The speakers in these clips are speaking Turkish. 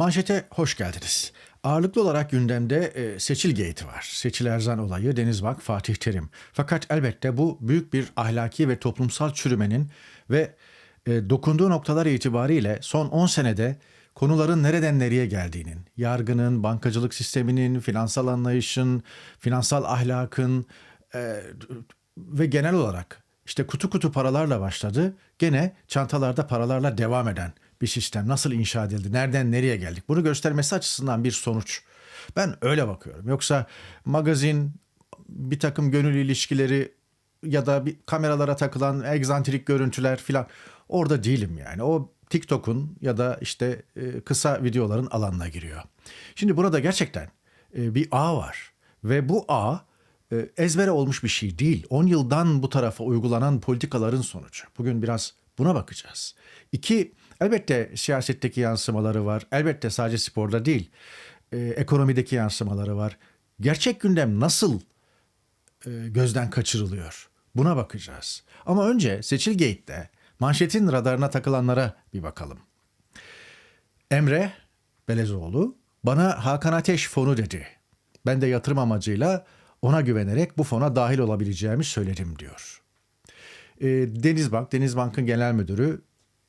Manşete hoş geldiniz. Ağırlıklı olarak gündemde e, Seçil Gate var. Seçil Erzan olayı, Denizbank, Fatih Terim. Fakat elbette bu büyük bir ahlaki ve toplumsal çürümenin ve e, dokunduğu noktalar itibariyle son 10 senede konuların nereden nereye geldiğinin, yargının, bankacılık sisteminin, finansal anlayışın, finansal ahlakın e, ve genel olarak işte kutu kutu paralarla başladı. Gene çantalarda paralarla devam eden bir sistem nasıl inşa edildi, nereden nereye geldik bunu göstermesi açısından bir sonuç. Ben öyle bakıyorum. Yoksa magazin, bir takım gönül ilişkileri ya da bir kameralara takılan egzantrik görüntüler filan orada değilim yani. O TikTok'un ya da işte e, kısa videoların alanına giriyor. Şimdi burada gerçekten e, bir ağ var ve bu ağ e, ezbere olmuş bir şey değil. 10 yıldan bu tarafa uygulanan politikaların sonucu. Bugün biraz buna bakacağız. İki, elbette siyasetteki yansımaları var. Elbette sadece sporda değil. E, ekonomideki yansımaları var. Gerçek gündem nasıl e, gözden kaçırılıyor? Buna bakacağız. Ama önce Seçil Gate'de manşetin radarına takılanlara bir bakalım. Emre Belezoğlu bana Hakan Ateş fonu dedi. Ben de yatırım amacıyla ona güvenerek bu fona dahil olabileceğimi söyledim diyor. E, Denizbank, Denizbank'ın genel müdürü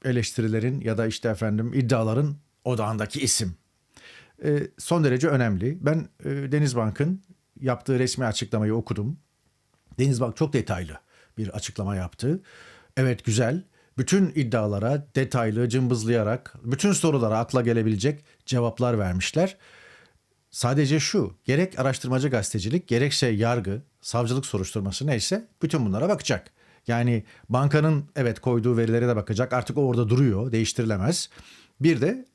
eleştirilerin ya da işte efendim iddiaların odağındaki isim. E, son derece önemli. Ben e, Denizbank'ın yaptığı resmi açıklamayı okudum. Denizbank çok detaylı bir açıklama yaptı. Evet güzel. Bütün iddialara detaylı, cımbızlayarak, bütün sorulara akla gelebilecek cevaplar vermişler. Sadece şu, gerek araştırmacı gazetecilik, gerekse yargı, savcılık soruşturması neyse bütün bunlara bakacak. Yani bankanın evet koyduğu verilere de bakacak. Artık o orada duruyor, değiştirilemez. Bir de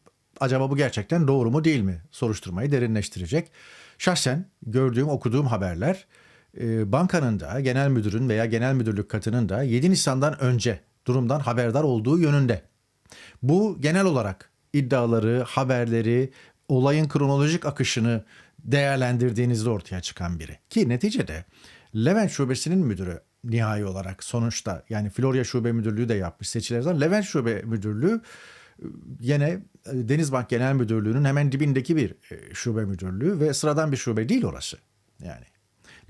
acaba bu gerçekten doğru mu değil mi? Soruşturmayı derinleştirecek. Şahsen gördüğüm, okuduğum haberler e, bankanın da, genel müdürün veya genel müdürlük katının da 7 Nisan'dan önce durumdan haberdar olduğu yönünde. Bu genel olarak iddiaları, haberleri, olayın kronolojik akışını değerlendirdiğinizde ortaya çıkan biri. Ki neticede Levent Şubesi'nin müdürü nihai olarak sonuçta yani Florya Şube Müdürlüğü de yapmış seçilerden. Levent Şube Müdürlüğü yine Denizbank Genel Müdürlüğü'nün hemen dibindeki bir e, şube müdürlüğü ve sıradan bir şube değil orası. Yani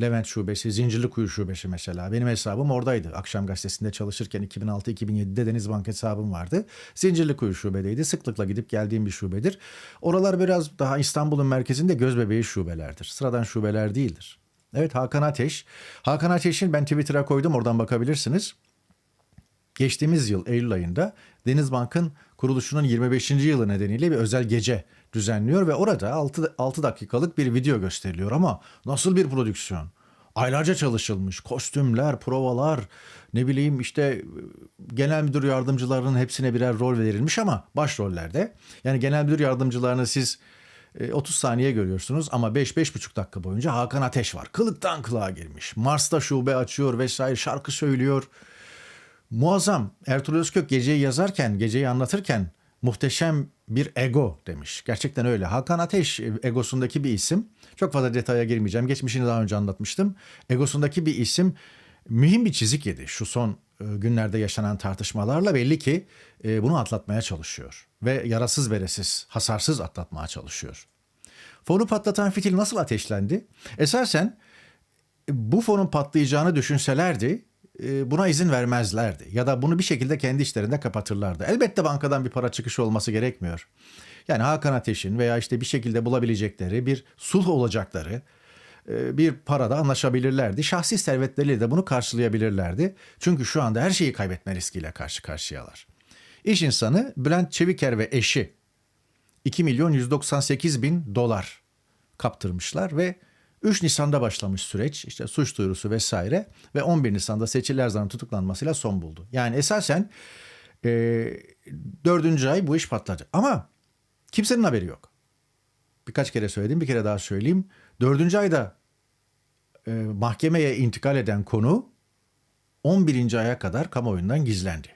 Levent Şubesi, Zincirlikuyu Şubesi mesela. Benim hesabım oradaydı. Akşam gazetesinde çalışırken 2006-2007'de Denizbank hesabım vardı. Zincirlikuyu Şube'deydi. Sıklıkla gidip geldiğim bir şubedir. Oralar biraz daha İstanbul'un merkezinde gözbebeği şubelerdir. Sıradan şubeler değildir. Evet Hakan Ateş. Hakan Ateş'in ben Twitter'a koydum oradan bakabilirsiniz. Geçtiğimiz yıl Eylül ayında Denizbank'ın kuruluşunun 25. yılı nedeniyle bir özel gece düzenliyor ve orada 6, 6 dakikalık bir video gösteriliyor ama nasıl bir prodüksiyon? Aylarca çalışılmış, kostümler, provalar, ne bileyim işte genel müdür yardımcılarının hepsine birer rol verilmiş ama başrollerde. Yani genel müdür yardımcılarını siz 30 saniye görüyorsunuz ama 5-5,5 dakika boyunca Hakan Ateş var. Kılıktan kılığa girmiş. Mars'ta şube açıyor vesaire şarkı söylüyor. Muazzam. Ertuğrul Özkök geceyi yazarken, geceyi anlatırken muhteşem bir ego demiş. Gerçekten öyle. Hakan Ateş egosundaki bir isim. Çok fazla detaya girmeyeceğim. Geçmişini daha önce anlatmıştım. Egosundaki bir isim mühim bir çizik yedi. Şu son günlerde yaşanan tartışmalarla belli ki bunu atlatmaya çalışıyor. Ve yarasız beresiz, hasarsız atlatmaya çalışıyor. Fonu patlatan fitil nasıl ateşlendi? Esasen bu fonun patlayacağını düşünselerdi buna izin vermezlerdi ya da bunu bir şekilde kendi işlerinde kapatırlardı. Elbette bankadan bir para çıkışı olması gerekmiyor. Yani Hakan Ateş'in veya işte bir şekilde bulabilecekleri bir sulh olacakları bir parada anlaşabilirlerdi. Şahsi servetleriyle de bunu karşılayabilirlerdi. Çünkü şu anda her şeyi kaybetme riskiyle karşı karşıyalar. İş insanı Bülent Çeviker ve eşi 2 milyon 198 bin dolar kaptırmışlar ve 3 Nisan'da başlamış süreç işte suç duyurusu vesaire ve 11 Nisan'da Seçil Erzan'ın tutuklanmasıyla son buldu. Yani esasen e, 4. ay bu iş patladı ama kimsenin haberi yok. Birkaç kere söyledim bir kere daha söyleyeyim. 4. ayda e, mahkemeye intikal eden konu 11. aya kadar kamuoyundan gizlendi.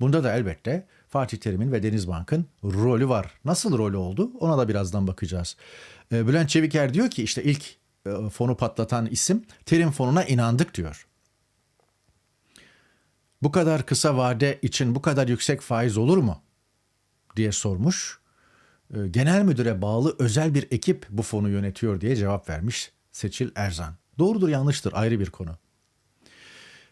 Bunda da elbette Fatih Terim'in ve Denizbank'ın rolü var. Nasıl rolü oldu ona da birazdan bakacağız. E, Bülent Çeviker diyor ki işte ilk e, fonu patlatan isim terim fonuna inandık diyor. Bu kadar kısa vade için bu kadar yüksek faiz olur mu? diye sormuş. genel müdüre bağlı özel bir ekip bu fonu yönetiyor diye cevap vermiş Seçil Erzan. Doğrudur yanlıştır ayrı bir konu.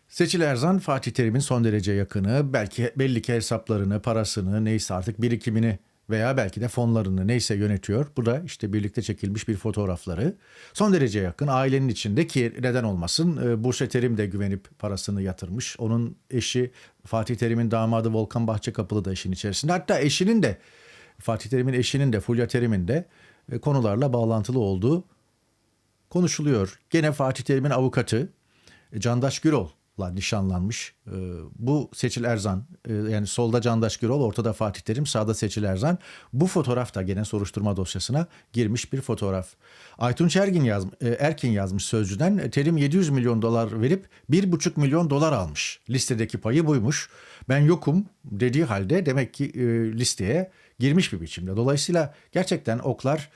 Seçil Erzan Fatih Terim'in son derece yakını, belki belli ki hesaplarını, parasını, neyse artık birikimini veya belki de fonlarını neyse yönetiyor. Bu da işte birlikte çekilmiş bir fotoğrafları. Son derece yakın ailenin içinde ki neden olmasın e, Bursa Terim de güvenip parasını yatırmış. Onun eşi Fatih Terim'in damadı Volkan Bahçekapılı da işin içerisinde. Hatta eşinin de Fatih Terim'in eşinin de Fulya Terim'in de e, konularla bağlantılı olduğu konuşuluyor. Gene Fatih Terim'in avukatı e, Candaş Gürol'la nişanlanmış. E, Bu Seçil Erzan e, yani solda Candaş Gürol ortada Fatih Terim sağda Seçil Erzan. Bu fotoğraf da gene soruşturma dosyasına girmiş bir fotoğraf. Aytunç Ergin yaz, e, Erkin yazmış sözcüden Terim 700 milyon dolar verip 1,5 milyon dolar almış. Listedeki payı buymuş. Ben yokum dediği halde demek ki listeye girmiş bir biçimde. Dolayısıyla gerçekten oklar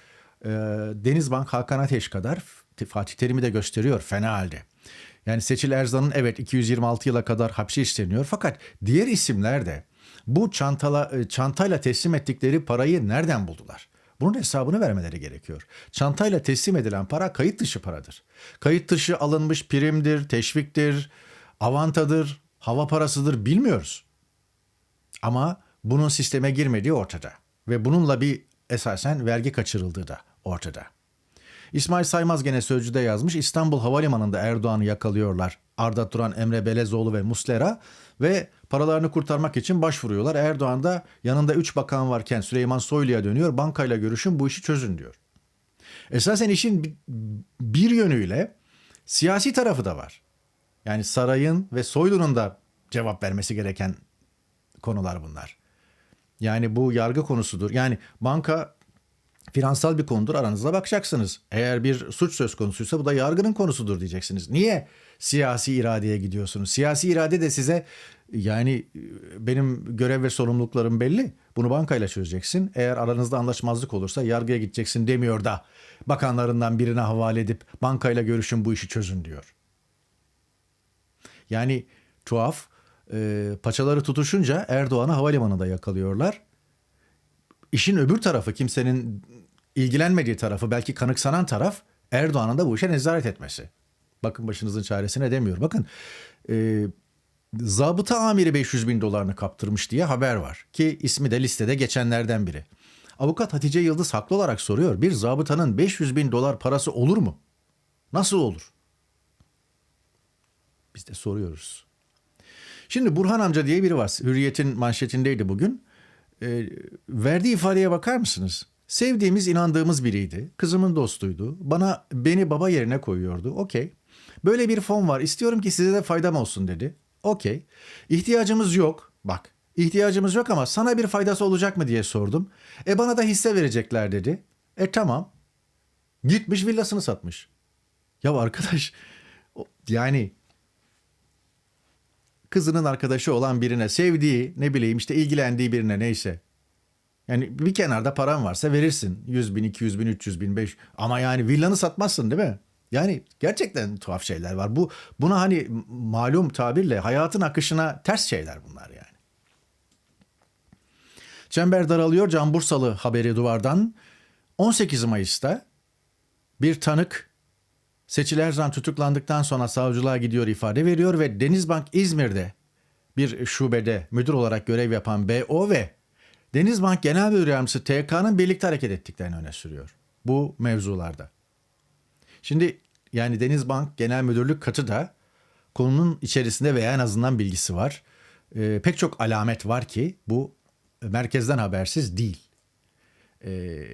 Denizbank Hakan Ateş kadar Fatih Terim'i de gösteriyor fena halde. Yani Seçil Erzan'ın evet 226 yıla kadar hapsi isteniyor fakat diğer isimler de bu çantala, e, çantayla teslim ettikleri parayı nereden buldular? Bunun hesabını vermeleri gerekiyor. Çantayla teslim edilen para kayıt dışı paradır. Kayıt dışı alınmış primdir, teşviktir, avantadır, hava parasıdır bilmiyoruz. Ama bunun sisteme girmediği ortada. Ve bununla bir esasen vergi kaçırıldığı da ortada. İsmail Saymaz gene Sözcü'de yazmış. İstanbul Havalimanı'nda Erdoğan'ı yakalıyorlar. Arda Turan, Emre Belezoğlu ve Muslera ve paralarını kurtarmak için başvuruyorlar. Erdoğan da yanında 3 bakan varken Süleyman Soylu'ya dönüyor. Bankayla görüşün bu işi çözün diyor. Esasen işin bi- bir yönüyle siyasi tarafı da var. Yani sarayın ve Soylu'nun da cevap vermesi gereken konular bunlar. Yani bu yargı konusudur. Yani banka finansal bir konudur aranızda bakacaksınız. Eğer bir suç söz konusuysa bu da yargının konusudur diyeceksiniz. Niye siyasi iradeye gidiyorsunuz? Siyasi irade de size yani benim görev ve sorumluluklarım belli. Bunu bankayla çözeceksin. Eğer aranızda anlaşmazlık olursa yargıya gideceksin demiyor da bakanlarından birine havale edip bankayla görüşün bu işi çözün diyor. Yani tuhaf e, paçaları tutuşunca Erdoğan'ı havalimanında yakalıyorlar. İşin öbür tarafı kimsenin ilgilenmediği tarafı belki kanıksanan taraf Erdoğan'ın da bu işe nezaret etmesi. Bakın başınızın çaresine demiyor. Bakın e, zabıta amiri 500 bin dolarını kaptırmış diye haber var. Ki ismi de listede geçenlerden biri. Avukat Hatice Yıldız haklı olarak soruyor. Bir zabıtanın 500 bin dolar parası olur mu? Nasıl olur? Biz de soruyoruz. Şimdi Burhan amca diye biri var. Hürriyet'in manşetindeydi bugün. E, verdiği ifadeye bakar mısınız? Sevdiğimiz, inandığımız biriydi. Kızımın dostuydu. Bana beni baba yerine koyuyordu. Okey. Böyle bir fon var. İstiyorum ki size de faydam olsun dedi. Okey. İhtiyacımız yok. Bak. ihtiyacımız yok ama sana bir faydası olacak mı diye sordum. E bana da hisse verecekler dedi. E tamam. Gitmiş villasını satmış. Ya arkadaş yani kızının arkadaşı olan birine sevdiği ne bileyim işte ilgilendiği birine neyse. Yani bir kenarda paran varsa verirsin. 100 bin, 200 bin, 300 bin, 5 ama yani villanı satmazsın değil mi? Yani gerçekten tuhaf şeyler var. Bu buna hani malum tabirle hayatın akışına ters şeyler bunlar yani. Çember daralıyor. Can Bursalı haberi duvardan. 18 Mayıs'ta bir tanık Seçil Erzan tutuklandıktan sonra savcılığa gidiyor ifade veriyor ve Denizbank İzmir'de bir şubede müdür olarak görev yapan BO ve Denizbank Genel Müdür Yardımcısı TK'nın birlikte hareket ettiklerini öne sürüyor. Bu mevzularda. Şimdi yani Denizbank Genel Müdürlük katı da konunun içerisinde veya en azından bilgisi var. Ee, pek çok alamet var ki bu merkezden habersiz değil. Ee,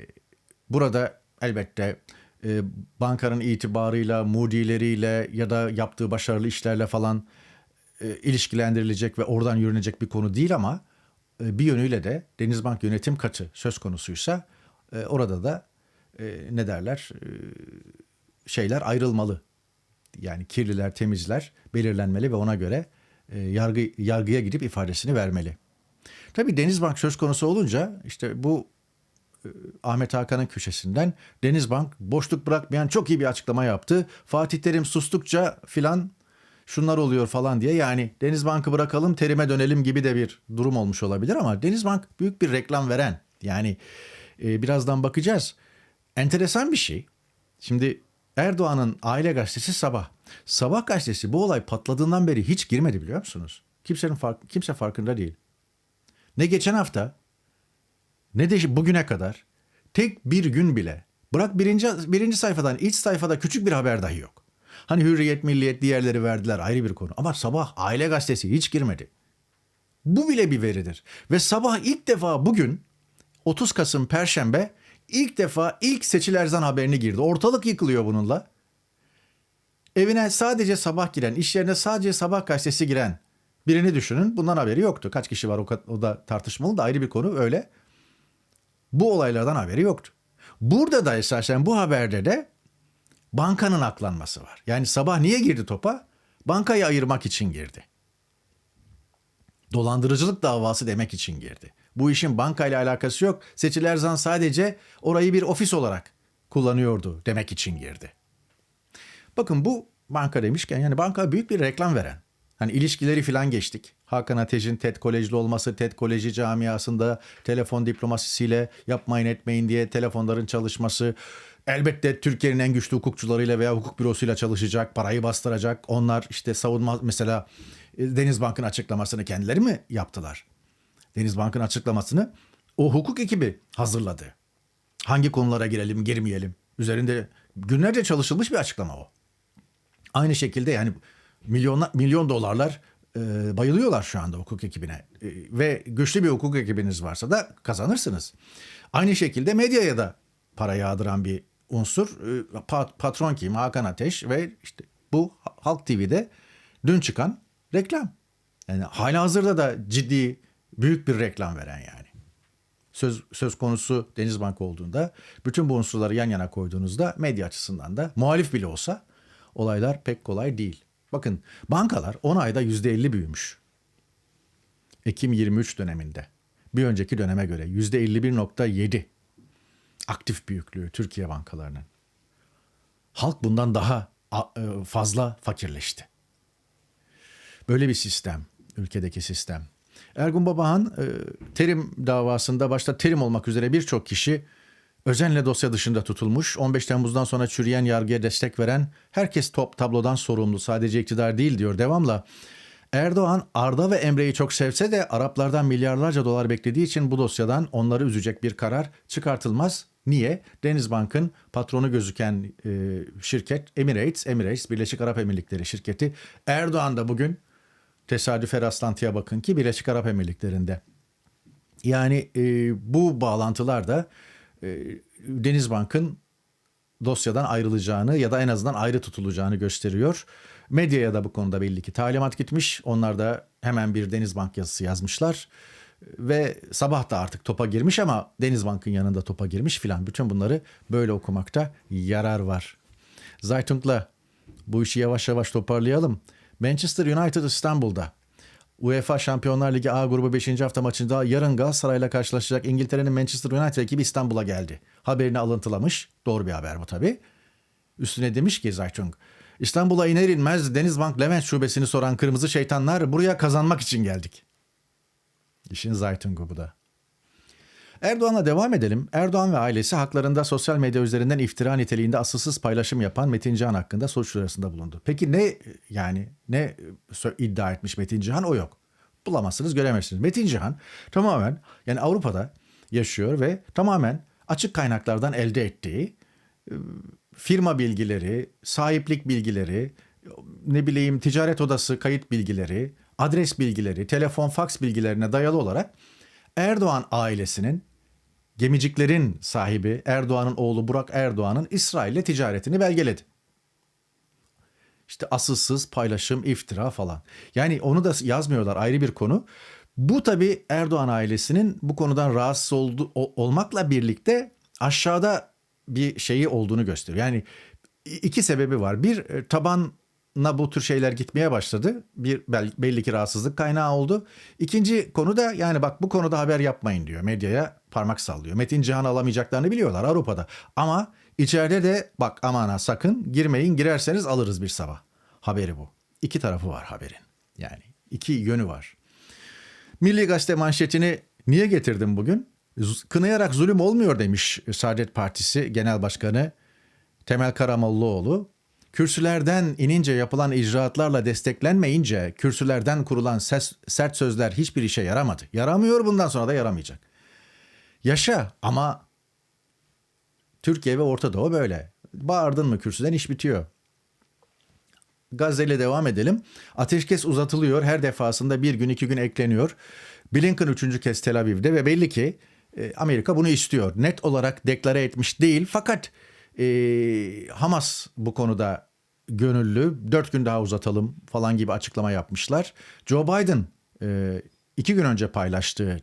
burada elbette e, bankanın itibarıyla, mudileriyle ya da yaptığı başarılı işlerle falan e, ilişkilendirilecek ve oradan yürünecek bir konu değil ama e, bir yönüyle de Denizbank yönetim katı söz konusuysa e, orada da e, ne derler e, şeyler ayrılmalı. Yani kirliler, temizler belirlenmeli ve ona göre e, yargı yargıya gidip ifadesini vermeli. Tabii Denizbank söz konusu olunca işte bu e, Ahmet Hakan'ın köşesinden Denizbank boşluk bırakmayan çok iyi bir açıklama yaptı. Fatih Terim sustukça filan şunlar oluyor falan diye yani Denizbank'ı bırakalım terime dönelim gibi de bir durum olmuş olabilir ama Denizbank büyük bir reklam veren yani e, birazdan bakacağız. Enteresan bir şey. Şimdi Erdoğan'ın aile gazetesi Sabah. Sabah gazetesi bu olay patladığından beri hiç girmedi biliyor musunuz? Kimsenin fark, kimse farkında değil. Ne geçen hafta ne de bugüne kadar tek bir gün bile bırak birinci, birinci sayfadan iç sayfada küçük bir haber dahi yok. Hani Hürriyet, Milliyet diğerleri verdiler ayrı bir konu. Ama sabah aile gazetesi hiç girmedi. Bu bile bir veridir. Ve sabah ilk defa bugün 30 Kasım Perşembe ilk defa ilk Seçil Erzan haberini girdi. Ortalık yıkılıyor bununla. Evine sadece sabah giren, iş yerine sadece sabah gazetesi giren birini düşünün. Bundan haberi yoktu. Kaç kişi var o, da tartışmalı da ayrı bir konu öyle. Bu olaylardan haberi yoktu. Burada da esasen bu haberde de bankanın aklanması var. Yani sabah niye girdi topa? Bankayı ayırmak için girdi. Dolandırıcılık davası demek için girdi. Bu işin bankayla alakası yok. Seçil Erzan sadece orayı bir ofis olarak kullanıyordu demek için girdi. Bakın bu banka demişken yani banka büyük bir reklam veren. Hani ilişkileri filan geçtik. Hakan Ateş'in TED Kolejli olması, TED Koleji camiasında telefon diplomasisiyle yapmayın etmeyin diye telefonların çalışması. Elbette Türkiye'nin en güçlü hukukçularıyla veya hukuk bürosuyla çalışacak, parayı bastıracak. Onlar işte savunma mesela e, Denizbank'ın açıklamasını kendileri mi yaptılar? Denizbank'ın açıklamasını o hukuk ekibi hazırladı. Hangi konulara girelim, girmeyelim. Üzerinde günlerce çalışılmış bir açıklama o. Aynı şekilde yani milyon milyon dolarlar e, bayılıyorlar şu anda hukuk ekibine E, ve güçlü bir hukuk ekibiniz varsa da kazanırsınız. Aynı şekilde medyaya da para yağdıran bir unsur e, pat- patron kim Hakan Ateş ve işte bu Halk TV'de dün çıkan reklam. Yani hala hazırda da ciddi büyük bir reklam veren yani söz, söz konusu Denizbank olduğunda bütün bu unsurları yan yana koyduğunuzda medya açısından da muhalif bile olsa olaylar pek kolay değil. Bakın bankalar 10 ayda %50 büyümüş. Ekim 23 döneminde. Bir önceki döneme göre %51.7 aktif büyüklüğü Türkiye bankalarının. Halk bundan daha e, fazla fakirleşti. Böyle bir sistem, ülkedeki sistem. Ergun Babahan e, terim davasında başta terim olmak üzere birçok kişi özenle dosya dışında tutulmuş. 15 Temmuz'dan sonra çürüyen yargıya destek veren herkes top tablodan sorumlu. Sadece iktidar değil diyor devamla. Erdoğan Arda ve Emre'yi çok sevse de Araplardan milyarlarca dolar beklediği için bu dosyadan onları üzecek bir karar çıkartılmaz. Niye? Denizbank'ın patronu gözüken e, şirket Emirates, Emirates Birleşik Arap Emirlikleri şirketi Erdoğan da bugün tesadüfe rastlantıya bakın ki Birleşik Arap Emirlikleri'nde. Yani e, bu bağlantılar da e, Denizbank'ın dosyadan ayrılacağını ya da en azından ayrı tutulacağını gösteriyor. Medyaya da bu konuda belli ki talimat gitmiş. Onlar da hemen bir Denizbank yazısı yazmışlar. Ve sabah da artık topa girmiş ama Denizbank'ın yanında topa girmiş filan. Bütün bunları böyle okumakta yarar var. Zaytung'la bu işi yavaş yavaş toparlayalım. Manchester United İstanbul'da. UEFA Şampiyonlar Ligi A grubu 5. hafta maçında yarın Galatasaray'la karşılaşacak İngiltere'nin Manchester United ekibi İstanbul'a geldi. Haberini alıntılamış. Doğru bir haber bu tabii. Üstüne demiş ki Zaytung, İstanbul'a iner inmez Denizbank Levent şubesini soran kırmızı şeytanlar buraya kazanmak için geldik. İşin Zaytung'u bu da. Erdoğan'la devam edelim. Erdoğan ve ailesi haklarında sosyal medya üzerinden iftira niteliğinde asılsız paylaşım yapan Metin Cihan hakkında suç duyurusunda bulundu. Peki ne yani ne iddia etmiş Metin Cihan o yok. Bulamazsınız göremezsiniz. Metin Cihan tamamen yani Avrupa'da yaşıyor ve tamamen açık kaynaklardan elde ettiği e, firma bilgileri, sahiplik bilgileri, ne bileyim ticaret odası kayıt bilgileri, adres bilgileri, telefon, faks bilgilerine dayalı olarak Erdoğan ailesinin gemiciklerin sahibi Erdoğan'ın oğlu Burak Erdoğan'ın İsrail'le ticaretini belgeledi. İşte asılsız paylaşım, iftira falan. Yani onu da yazmıyorlar ayrı bir konu. Bu tabii Erdoğan ailesinin bu konudan rahatsız oldu, olmakla birlikte aşağıda bir şeyi olduğunu gösteriyor. Yani iki sebebi var. Bir e, tabanına bu tür şeyler gitmeye başladı. Bir bel- belli ki rahatsızlık kaynağı oldu. İkinci konu da yani bak bu konuda haber yapmayın diyor. Medyaya parmak sallıyor. Metin Cihan alamayacaklarını biliyorlar Avrupa'da. Ama içeride de bak aman ha sakın girmeyin girerseniz alırız bir sabah. Haberi bu. İki tarafı var haberin. Yani iki yönü var. Milli Gazete manşetini niye getirdim bugün? Kınayarak zulüm olmuyor demiş Saadet Partisi Genel Başkanı Temel Karamollaoğlu. Kürsülerden inince yapılan icraatlarla desteklenmeyince kürsülerden kurulan ses, sert sözler hiçbir işe yaramadı. Yaramıyor bundan sonra da yaramayacak. Yaşa ama Türkiye ve Orta Doğu böyle. Bağırdın mı kürsüden iş bitiyor. Gazze ile devam edelim. Ateşkes uzatılıyor. Her defasında bir gün iki gün ekleniyor. Blinken üçüncü kez Tel Aviv'de ve belli ki e, Amerika bunu istiyor. Net olarak deklare etmiş değil. Fakat e, Hamas bu konuda gönüllü. Dört gün daha uzatalım falan gibi açıklama yapmışlar. Joe Biden e, iki gün önce paylaştığı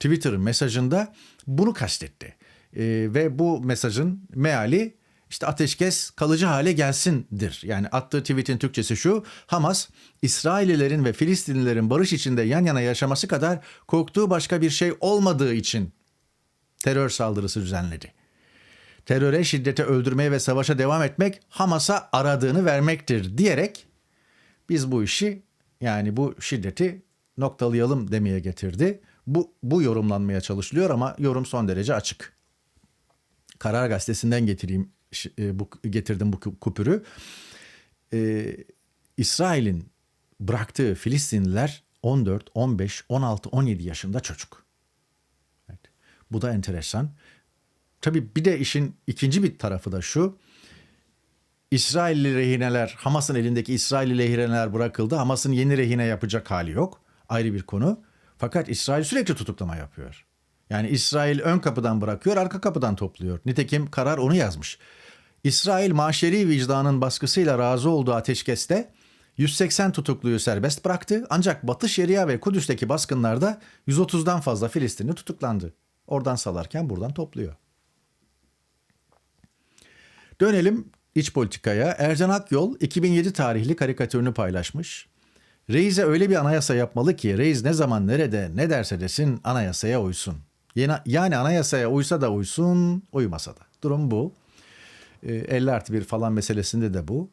Twitter mesajında bunu kastetti. E, ve bu mesajın meali işte ateşkes kalıcı hale gelsindir. Yani attığı tweetin Türkçesi şu. Hamas, İsraillilerin ve Filistinlilerin barış içinde yan yana yaşaması kadar korktuğu başka bir şey olmadığı için terör saldırısı düzenledi. Teröre, şiddete, öldürmeye ve savaşa devam etmek Hamas'a aradığını vermektir diyerek biz bu işi yani bu şiddeti noktalayalım demeye getirdi. Bu, bu yorumlanmaya çalışılıyor ama yorum son derece açık. Karar Gazetesi'nden getireyim e, bu getirdim bu kupürü. Ee, İsrail'in bıraktığı Filistinliler 14, 15, 16, 17 yaşında çocuk. Evet. Bu da enteresan. Tabii bir de işin ikinci bir tarafı da şu. İsrailli rehineler, Hamas'ın elindeki İsrailli rehineler bırakıldı. Hamas'ın yeni rehine yapacak hali yok. Ayrı bir konu. Fakat İsrail sürekli tutuklama yapıyor. Yani İsrail ön kapıdan bırakıyor, arka kapıdan topluyor. Nitekim karar onu yazmış. İsrail maşeri vicdanın baskısıyla razı olduğu ateşkeste 180 tutukluyu serbest bıraktı. Ancak Batı Şeria ve Kudüs'teki baskınlarda 130'dan fazla Filistinli tutuklandı. Oradan salarken buradan topluyor. Dönelim iç politikaya. Ercan Akyol 2007 tarihli karikatürünü paylaşmış. Reis'e öyle bir anayasa yapmalı ki reis ne zaman nerede ne derse desin anayasaya uysun. Yani anayasaya uysa da uysun, uymasa da. Durum bu. E, 50 artı 1 falan meselesinde de bu.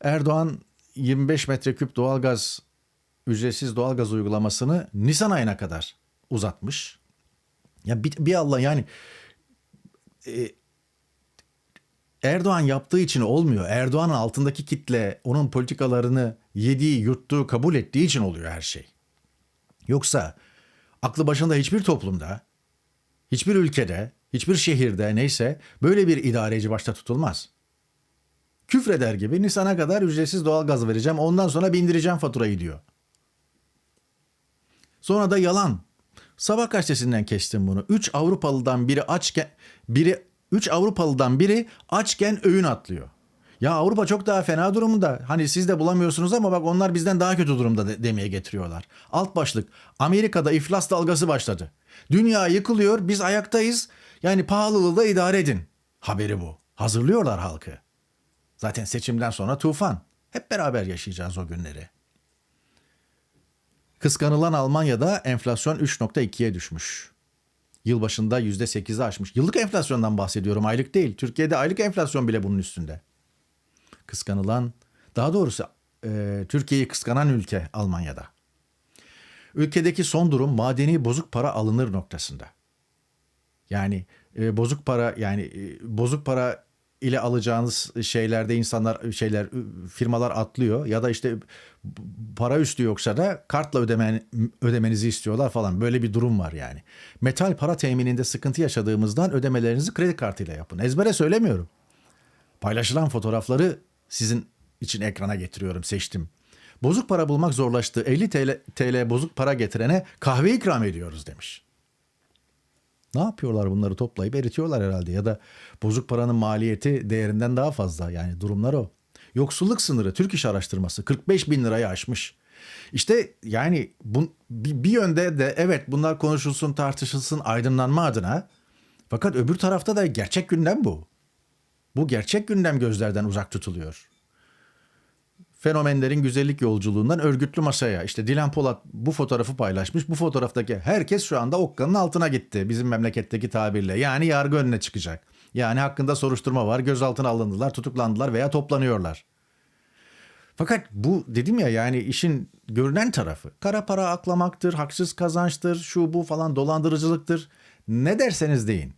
Erdoğan 25 metreküp doğalgaz ücretsiz doğalgaz uygulamasını Nisan ayına kadar uzatmış. Ya bir, bir Allah yani e, Erdoğan yaptığı için olmuyor. Erdoğan'ın altındaki kitle onun politikalarını yediği, yuttuğu, kabul ettiği için oluyor her şey. Yoksa aklı başında hiçbir toplumda, hiçbir ülkede, hiçbir şehirde neyse böyle bir idareci başta tutulmaz. Küfreder gibi Nisan'a kadar ücretsiz doğalgaz vereceğim ondan sonra bindireceğim faturayı diyor. Sonra da yalan. Sabah gazetesinden kestim bunu. 3 Avrupalıdan biri açken biri 3 Avrupalıdan biri açken öğün atlıyor. Ya Avrupa çok daha fena durumda. Hani siz de bulamıyorsunuz ama bak onlar bizden daha kötü durumda de- demeye getiriyorlar. Alt başlık. Amerika'da iflas dalgası başladı. Dünya yıkılıyor, biz ayaktayız. Yani pahalılığı da idare edin. Haberi bu. Hazırlıyorlar halkı. Zaten seçimden sonra tufan. Hep beraber yaşayacağız o günleri. Kıskanılan Almanya'da enflasyon 3.2'ye düşmüş. Yılbaşında %8'i aşmış. Yıllık enflasyondan bahsediyorum, aylık değil. Türkiye'de aylık enflasyon bile bunun üstünde. Kıskanılan, daha doğrusu e, Türkiye'yi kıskanan ülke Almanya'da. Ülkedeki son durum madeni bozuk para alınır noktasında. Yani e, bozuk para yani e, bozuk para ile alacağınız şeylerde insanlar şeyler firmalar atlıyor ya da işte para üstü yoksa da kartla ödemen, ödemenizi istiyorlar falan böyle bir durum var yani. Metal para temininde sıkıntı yaşadığımızdan ödemelerinizi kredi kartıyla yapın. Ezbere söylemiyorum. Paylaşılan fotoğrafları sizin için ekrana getiriyorum seçtim. Bozuk para bulmak zorlaştı. 50 TL, TL bozuk para getirene kahve ikram ediyoruz demiş. Ne yapıyorlar bunları toplayıp eritiyorlar herhalde ya da bozuk paranın maliyeti değerinden daha fazla yani durumlar o. Yoksulluk sınırı Türk İş Araştırması 45 bin lirayı aşmış. İşte yani bu, bir, yönde de evet bunlar konuşulsun tartışılsın aydınlanma adına. Fakat öbür tarafta da gerçek gündem bu. Bu gerçek gündem gözlerden uzak tutuluyor. Fenomenlerin güzellik yolculuğundan örgütlü masaya. İşte Dilan Polat bu fotoğrafı paylaşmış. Bu fotoğraftaki herkes şu anda okkanın altına gitti. Bizim memleketteki tabirle. Yani yargı önüne çıkacak. Yani hakkında soruşturma var. Gözaltına alındılar, tutuklandılar veya toplanıyorlar. Fakat bu dedim ya yani işin görünen tarafı. Kara para aklamaktır, haksız kazançtır, şu bu falan dolandırıcılıktır. Ne derseniz deyin.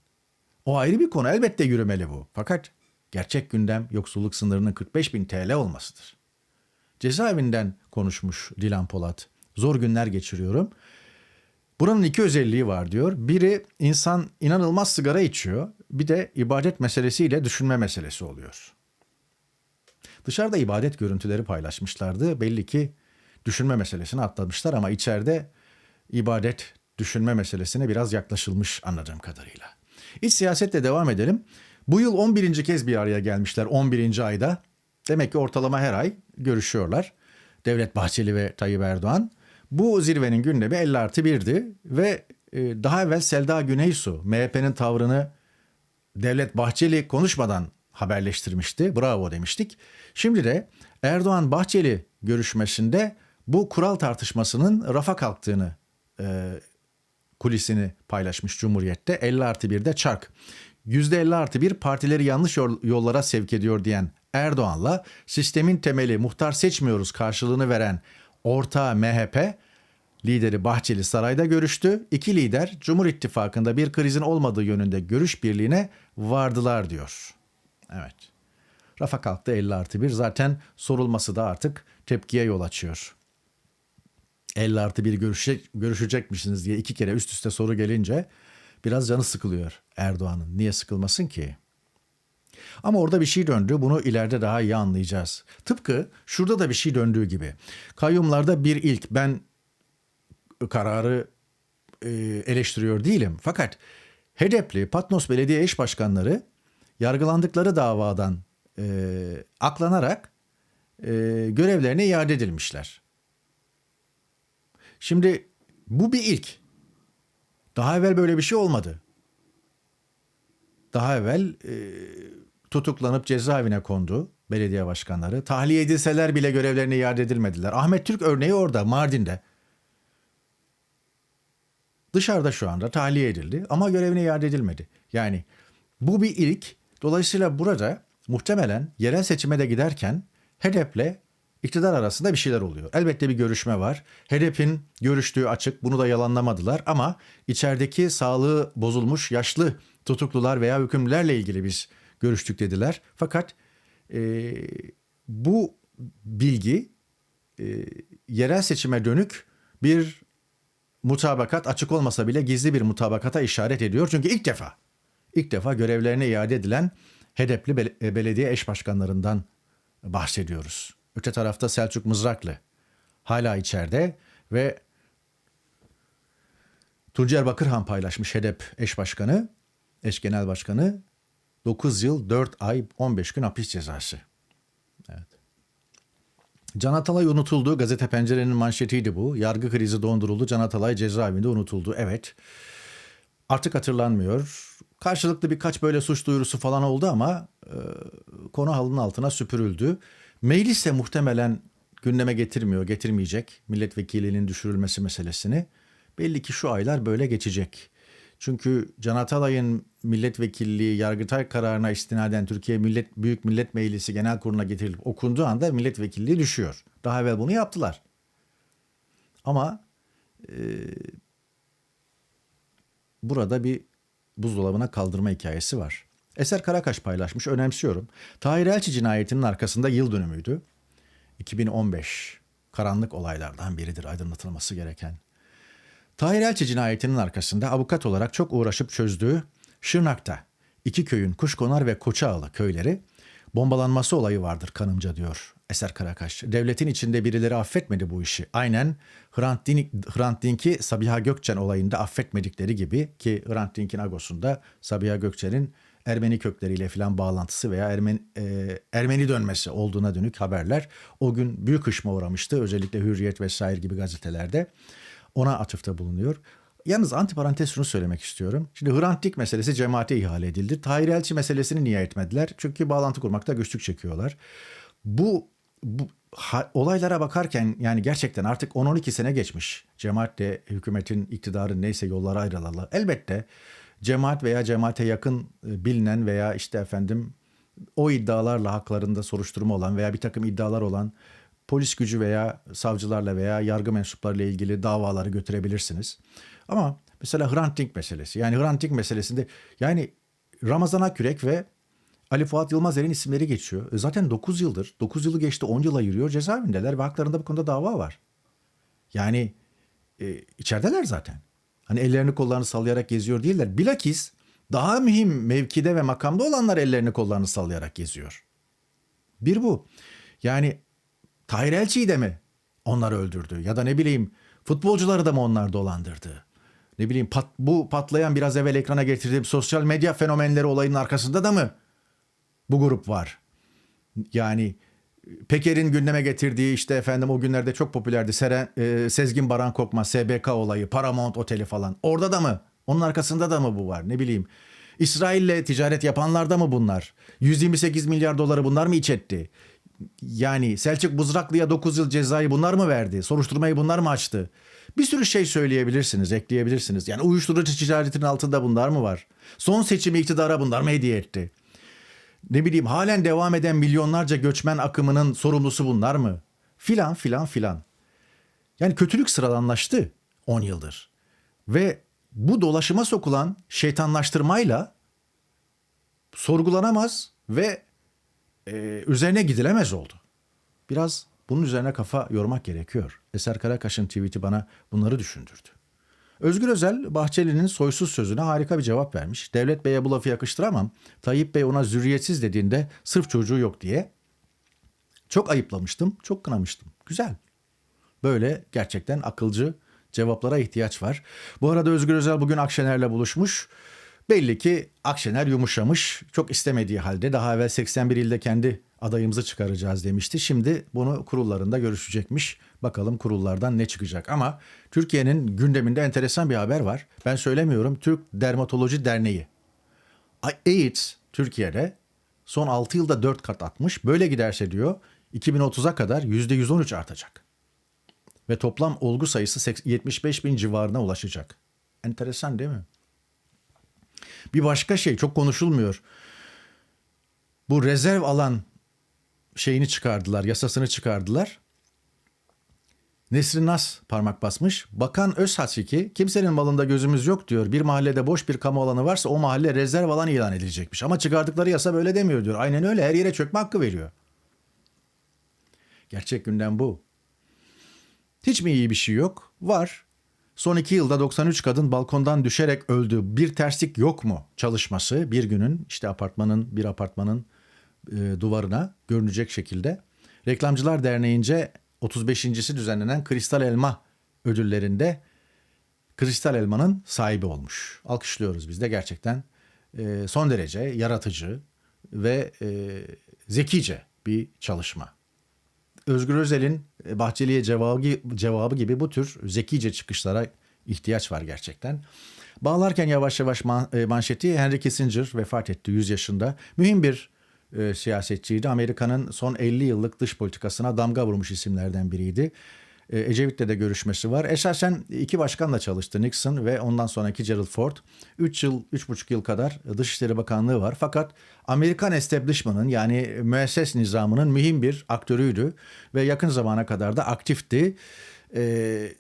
O ayrı bir konu elbette yürümeli bu. Fakat gerçek gündem yoksulluk sınırının 45 bin TL olmasıdır. Cezaevinden konuşmuş Dilan Polat. Zor günler geçiriyorum. Buranın iki özelliği var diyor. Biri insan inanılmaz sigara içiyor. Bir de ibadet meselesiyle düşünme meselesi oluyor. Dışarıda ibadet görüntüleri paylaşmışlardı. Belli ki düşünme meselesini atlamışlar ama içeride ibadet düşünme meselesine biraz yaklaşılmış anladığım kadarıyla. İç siyasetle devam edelim. Bu yıl 11. kez bir araya gelmişler 11. ayda. Demek ki ortalama her ay görüşüyorlar. Devlet Bahçeli ve Tayyip Erdoğan. Bu zirvenin gündemi 50 artı 1'di ve e, daha evvel Selda Güneysu MHP'nin tavrını Devlet Bahçeli konuşmadan haberleştirmişti. Bravo demiştik. Şimdi de Erdoğan Bahçeli görüşmesinde bu kural tartışmasının rafa kalktığını e, kulisini paylaşmış Cumhuriyet'te. 50 artı 1'de çark. %50 artı 1 partileri yanlış yol- yollara sevk ediyor diyen Erdoğan'la sistemin temeli muhtar seçmiyoruz karşılığını veren ortağı MHP lideri Bahçeli sarayda görüştü. İki lider Cumhur İttifakı'nda bir krizin olmadığı yönünde görüş birliğine vardılar diyor. Evet. Rafa kalktı 50 artı 1 zaten sorulması da artık tepkiye yol açıyor. 50 artı 1 görüşecek, görüşecekmişsiniz diye iki kere üst üste soru gelince biraz canı sıkılıyor Erdoğan'ın. Niye sıkılmasın ki? Ama orada bir şey döndü. Bunu ileride daha iyi anlayacağız. Tıpkı şurada da bir şey döndüğü gibi. Kayyumlarda bir ilk ben kararı e, eleştiriyor değilim. Fakat HEDEP'li Patnos Belediye Eş Başkanları yargılandıkları davadan e, aklanarak e, görevlerine iade edilmişler. Şimdi bu bir ilk. Daha evvel böyle bir şey olmadı. Daha evvel e, tutuklanıp cezaevine kondu belediye başkanları. Tahliye edilseler bile görevlerine iade edilmediler. Ahmet Türk örneği orada Mardin'de. Dışarıda şu anda tahliye edildi ama görevine iade edilmedi. Yani bu bir ilk. Dolayısıyla burada muhtemelen yerel seçime de giderken HDP'le iktidar arasında bir şeyler oluyor. Elbette bir görüşme var. HDP'in görüştüğü açık. Bunu da yalanlamadılar ama içerideki sağlığı bozulmuş yaşlı tutuklular veya hükümlülerle ilgili biz görüştük dediler. Fakat e, bu bilgi e, yerel seçime dönük bir mutabakat açık olmasa bile gizli bir mutabakata işaret ediyor. Çünkü ilk defa ilk defa görevlerine iade edilen HEDEP'li bel- e, belediye eş başkanlarından bahsediyoruz. Öte tarafta Selçuk Mızraklı hala içeride ve Tuncer Bakırhan paylaşmış HEDEP eş başkanı, eş genel başkanı 9 yıl 4 ay 15 gün hapis cezası. Evet. Can Atalay unutuldu. Gazete Pencere'nin manşetiydi bu. Yargı krizi donduruldu. Can Atalay cezaevinde unutuldu. Evet. Artık hatırlanmıyor. Karşılıklı birkaç böyle suç duyurusu falan oldu ama e, konu halının altına süpürüldü. Meclis ise muhtemelen gündeme getirmiyor, getirmeyecek milletvekilinin düşürülmesi meselesini. Belli ki şu aylar böyle geçecek. Çünkü Can Atalay'ın milletvekilliği Yargıtay kararına istinaden Türkiye Millet Büyük Millet Meclisi Genel Kurulu'na getirilip okunduğu anda milletvekilliği düşüyor. Daha evvel bunu yaptılar. Ama e, burada bir buzdolabına kaldırma hikayesi var. Eser Karakaş paylaşmış, önemsiyorum. Tahir Elçi cinayetinin arkasında yıl dönümüydü. 2015 karanlık olaylardan biridir aydınlatılması gereken. Tahir Elçi cinayetinin arkasında avukat olarak çok uğraşıp çözdüğü Şırnak'ta iki köyün Kuşkonar ve Koçağlı köyleri bombalanması olayı vardır kanımca diyor Eser Karakaş. Devletin içinde birileri affetmedi bu işi. Aynen Hrant, Dink, Hrant Dink'i Sabiha Gökçen olayında affetmedikleri gibi ki Hrant Dink'in agosunda Sabiha Gökçen'in Ermeni kökleriyle filan bağlantısı veya Ermeni, e, Ermeni dönmesi olduğuna dönük haberler o gün büyük hışma uğramıştı. Özellikle Hürriyet vesaire gibi gazetelerde ona atıfta bulunuyor. Yalnız antiparantez şunu söylemek istiyorum. Şimdi Hrant Dink meselesi cemaate ihale edildi. Tahir Elçi meselesini niye etmediler? Çünkü bağlantı kurmakta güçlük çekiyorlar. Bu, bu ha, olaylara bakarken yani gerçekten artık 10-12 sene geçmiş. Cemaatle hükümetin iktidarı neyse yollara ayrılalı. Elbette cemaat veya cemaate yakın e, bilinen veya işte efendim o iddialarla haklarında soruşturma olan veya bir takım iddialar olan polis gücü veya savcılarla veya yargı mensuplarıyla ilgili davaları götürebilirsiniz. Ama Mesela Hrant Dink meselesi. Yani Hrant Dink meselesinde yani Ramazan Akürek ve Ali Fuat Yılmazer'in isimleri geçiyor. E Zaten 9 yıldır, 9 yılı geçti 10 yıla yürüyor cezaevindeler ve haklarında bu konuda dava var. Yani e, içerideler zaten. Hani ellerini kollarını sallayarak geziyor değiller. Bilakis daha mühim mevkide ve makamda olanlar ellerini kollarını sallayarak geziyor. Bir bu. Yani Tahir Elçi'yi de mi onlar öldürdü? Ya da ne bileyim futbolcuları da mı onlar dolandırdı? Ne bileyim pat, bu patlayan biraz evvel ekrana getirdiğim sosyal medya fenomenleri olayının arkasında da mı bu grup var? Yani Peker'in gündeme getirdiği işte efendim o günlerde çok popülerdi. Seren, e, Sezgin Baran Korkmaz, SBK olayı, Paramount Oteli falan. Orada da mı? Onun arkasında da mı bu var? Ne bileyim. İsrail'le ticaret yapanlar da mı bunlar? 128 milyar doları bunlar mı iç etti? Yani Selçuk Buzraklı'ya 9 yıl cezayı bunlar mı verdi? Soruşturmayı bunlar mı açtı? Bir sürü şey söyleyebilirsiniz, ekleyebilirsiniz. Yani uyuşturucu ticaretinin altında bunlar mı var? Son seçimi iktidara bunlar mı hediye etti? ne bileyim halen devam eden milyonlarca göçmen akımının sorumlusu bunlar mı? Filan filan filan. Yani kötülük sıradanlaştı 10 yıldır. Ve bu dolaşıma sokulan şeytanlaştırmayla sorgulanamaz ve e, üzerine gidilemez oldu. Biraz bunun üzerine kafa yormak gerekiyor. Eser Karakaş'ın tweet'i bana bunları düşündürdü. Özgür Özel, Bahçeli'nin soysuz sözüne harika bir cevap vermiş. Devlet Bey'e bu lafı yakıştıramam. Tayyip Bey ona zürriyetsiz dediğinde sırf çocuğu yok diye. Çok ayıplamıştım, çok kınamıştım. Güzel. Böyle gerçekten akılcı cevaplara ihtiyaç var. Bu arada Özgür Özel bugün Akşener'le buluşmuş. Belli ki Akşener yumuşamış. Çok istemediği halde daha evvel 81 ilde kendi adayımızı çıkaracağız demişti. Şimdi bunu kurullarında görüşecekmiş. Bakalım kurullardan ne çıkacak. Ama Türkiye'nin gündeminde enteresan bir haber var. Ben söylemiyorum. Türk Dermatoloji Derneği. AIDS Türkiye'de son 6 yılda 4 kat atmış. Böyle giderse diyor 2030'a kadar %113 artacak. Ve toplam olgu sayısı 75 bin civarına ulaşacak. Enteresan değil mi? Bir başka şey çok konuşulmuyor. Bu rezerv alan şeyini çıkardılar, yasasını çıkardılar. Nesrin Nas parmak basmış. Bakan Özhasiki kimsenin malında gözümüz yok diyor. Bir mahallede boş bir kamu alanı varsa o mahalle rezerv alan ilan edilecekmiş. Ama çıkardıkları yasa böyle demiyor diyor. Aynen öyle her yere çökme hakkı veriyor. Gerçek gündem bu. Hiç mi iyi bir şey yok? Var. Son iki yılda 93 kadın balkondan düşerek öldü. Bir terslik yok mu çalışması bir günün işte apartmanın bir apartmanın e, duvarına görünecek şekilde. Reklamcılar Derneği'nce 35.si düzenlenen Kristal Elma ödüllerinde Kristal Elma'nın sahibi olmuş. Alkışlıyoruz biz de gerçekten e, son derece yaratıcı ve e, zekice bir çalışma. Özgür Özel'in e, Bahçeli'ye cevabı, cevabı gibi bu tür zekice çıkışlara ihtiyaç var gerçekten. Bağlarken yavaş yavaş man, e, manşeti Henry Kissinger vefat etti 100 yaşında. Mühim bir e, siyasetçiydi. Amerika'nın son 50 yıllık dış politikasına damga vurmuş isimlerden biriydi. E, Ecevit'le de görüşmesi var. Esasen iki başkanla çalıştı. Nixon ve ondan sonraki Gerald Ford. 3 yıl, 3,5 yıl kadar Dışişleri Bakanlığı var. Fakat Amerikan establishment'ın yani müesses nizamının mühim bir aktörüydü. Ve yakın zamana kadar da aktifti. E,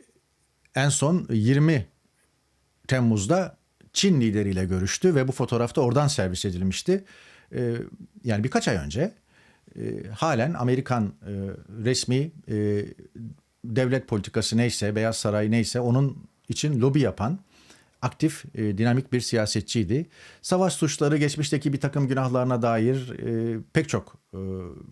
en son 20 Temmuz'da Çin lideriyle görüştü ve bu fotoğrafta oradan servis edilmişti. E, yani birkaç ay önce e, halen Amerikan e, resmi e, devlet politikası neyse, Beyaz Saray neyse onun için lobi yapan aktif, e, dinamik bir siyasetçiydi. Savaş suçları, geçmişteki bir takım günahlarına dair e, pek çok e,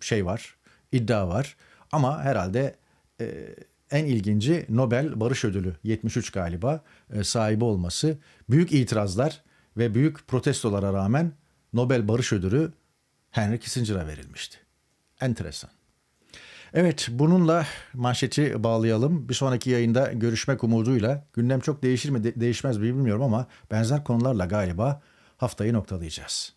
şey var, iddia var. Ama herhalde e, en ilginci Nobel Barış Ödülü 73 galiba e, sahibi olması. Büyük itirazlar ve büyük protestolara rağmen Nobel Barış Ödülü Henry Kissinger'a verilmişti. Enteresan. Evet bununla manşeti bağlayalım. Bir sonraki yayında görüşmek umuduyla gündem çok değişir mi de- değişmez mi bilmiyorum ama benzer konularla galiba haftayı noktalayacağız.